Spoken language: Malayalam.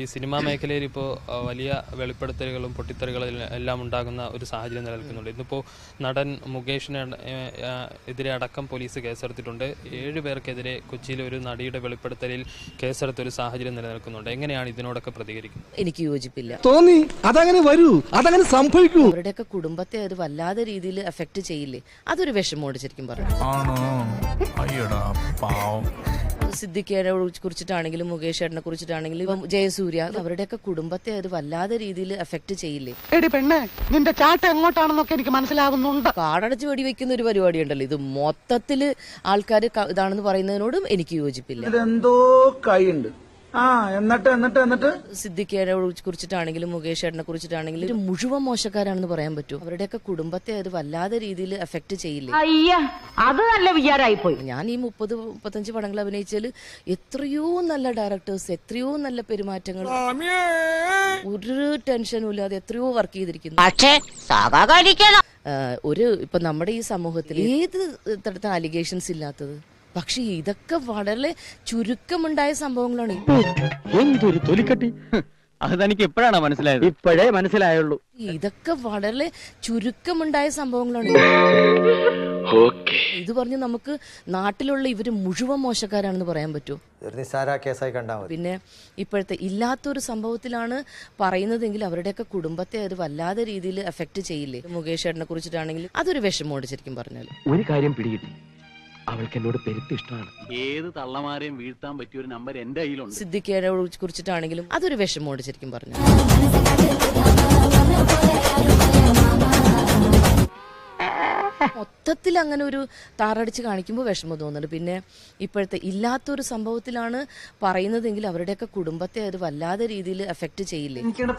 ഈ സിനിമാ മേഖലയിൽ ഇപ്പോൾ വലിയ വെളിപ്പെടുത്തലുകളും പൊട്ടിത്തെറികളും എല്ലാം ഉണ്ടാകുന്ന ഒരു സാഹചര്യം നിലനിൽക്കുന്നുണ്ട്. ഇന്നിപ്പോൾ നടൻ മുകേഷിന് എതിരെ അടക്കം പോലീസ് കേസെടുത്തിട്ടുണ്ട്. ഏഴ് പേർക്കെതിരെ കൊച്ചിയിൽ ഒരു നടിയുടെ വെളിപ്പെടുത്തലിൽ കേസെടുത്ത ഒരു സാഹചര്യം നിലനിൽക്കുന്നുണ്ട്. എങ്ങനെയാണ് ഇതിനോടൊക്കെ പ്രതികരിക്കുന്നത്? എനിക്ക് യോജിപ്പില്ല. തോന്നി. അതങ്ങനെ വരൂ. അതങ്ങനെ സംഭവിക്കൂ. അവരുടെയൊക്കെ കുടുംബത്തെ അത് വല്ലാതെ രീതിയിൽ എഫക്ട് ചെയ്യില്ലേ? അതൊരു വിഷമം ശരിക്കും പറഞ്ഞു സിദ്ദിഖിനെ കുറിച്ചിട്ടാണെങ്കിലും മുകേഷ് ചേട്ടനെ കുറിച്ചിട്ടാണെങ്കിലും ഇപ്പം ജയസൂര്യ അവരുടെയൊക്കെ കുടുംബത്തെ അത് വല്ലാതെ രീതിയിൽ എഫക്ട് ചെയ്യില്ലേ? എടി പെണ്ണെ നിന്റെ ചാട്ട എങ്ങോട്ടാണെന്നൊക്കെ എനിക്ക് മനസ്സിലാവുന്നുണ്ട്. കാടടച്ച് വെടിവെക്കുന്ന ഒരു പരിപാടി ഉണ്ടല്ലോ. ഇത് മൊത്തത്തിൽ ആൾക്കാർ ഇതാണെന്ന് പറയുന്നതിനോടും എനിക്ക് യോജിപ്പില്ല. ഇതെന്തോ കൈയുണ്ട്. ആ എന്നിട്ട് എന്നിട്ട് എന്നിട്ട്? സിദ്ദിഖിനെ കുറിച്ചിട്ടാണെങ്കിലും മുകേഷ് ചേട്ടനെ കുറിച്ചിട്ടാണെങ്കിലും ഒരു മുഴുവൻ മോശക്കാരാണെന്ന് പറയാൻ പറ്റും. അവരുടെയൊക്കെ കുടുംബത്തെ അത് വല്ലാതെ രീതിയിൽ എഫക്ട് ചെയ്യില്ലേ? അയ്യ അത് നല്ല വിചാരമായി പോയി ഞാൻ ഈ മുപ്പത് മുപ്പത്തഞ്ച് പടങ്ങൾ അഭിനയിച്ചാൽ എത്രയോ നല്ല ഡയറക്ടേഴ്സ് എത്രയോ നല്ല പെരുമാറ്റങ്ങൾ. ഒരു ടെൻഷനും ഇല്ലാതെ എത്രയോ വർക്ക് ചെയ്തിരിക്കുന്നു. പക്ഷേ ഒരു ഇപ്പൊ നമ്മുടെ ഈ സമൂഹത്തിൽ ഏത് തരത്തിൽ അലിഗേഷൻസ് ഇല്ലാത്തത്? പക്ഷെ ഇതൊക്കെ വളരെ ചുരുക്കമുണ്ടായ സംഭവങ്ങളാണ്. എന്തൊരു തൊലിക്കട്ടി. അത് തനിക്ക് എപ്പോഴാണ് മനസ്സിലായത്? ഇപ്പോഴേ മനസ്സിലായുള്ളൂ. ഇതൊക്കെ വളരെ ചുരുക്കമുണ്ടായ സംഭവങ്ങളാണ്. ഇത് പറഞ്ഞ് നമുക്ക് നാട്ടിലുള്ള ഇവർ മുഴുവൻ മോശക്കാരാണെന്ന് പറയാൻ കേസായി കണ്ടാൽ മതി. പിന്നെ ഇപ്പോഴത്തെ ഇല്ലാത്തൊരു സംഭവത്തിലാണ് പറയുന്നതെങ്കിൽ അവരുടെയൊക്കെ കുടുംബത്തെ അത് വല്ലാതെ രീതിയിൽ എഫക്ട് ചെയ്യില്ലേ? മുകേഷ് ചേട്ടനെ കുറിച്ചിട്ടാണെങ്കിൽ അതൊരു വിഷമോട് ശരിക്കും പറഞ്ഞാൽ ഒരു കാര്യം പിടികിട്ടി. അവൾക്ക് എന്നോട് പെരുത്ത് ഇഷ്ടമാണ്. ഏത് തള്ളമാരെയും വീഴ്ത്താൻ പറ്റിയ ഒരു നമ്പർ എന്റെ കയ്യിലുണ്ട്. സിദ്ദിഖിനെ കുറിച്ചിട്ടാണെങ്കിലും അതൊരു വിഷമമുണ്ട് ശരിക്കും പറഞ്ഞു മൊത്തത്തിൽ അങ്ങനെ ഒരു താറടിച്ച് കാണിക്കുമ്പോൾ വിഷമം തോന്നുന്നുണ്ട്. പിന്നെ ഇപ്പോഴത്തെ ഇല്ലാത്തൊരു സംഭവത്തിലാണ് പറയുന്നതെങ്കിൽ അവരുടെയൊക്കെ കുടുംബത്തെ അത് വല്ലാതെ രീതിയിൽ എഫക്ട് ചെയ്യില്ലേ? എനിക്കിവിടെ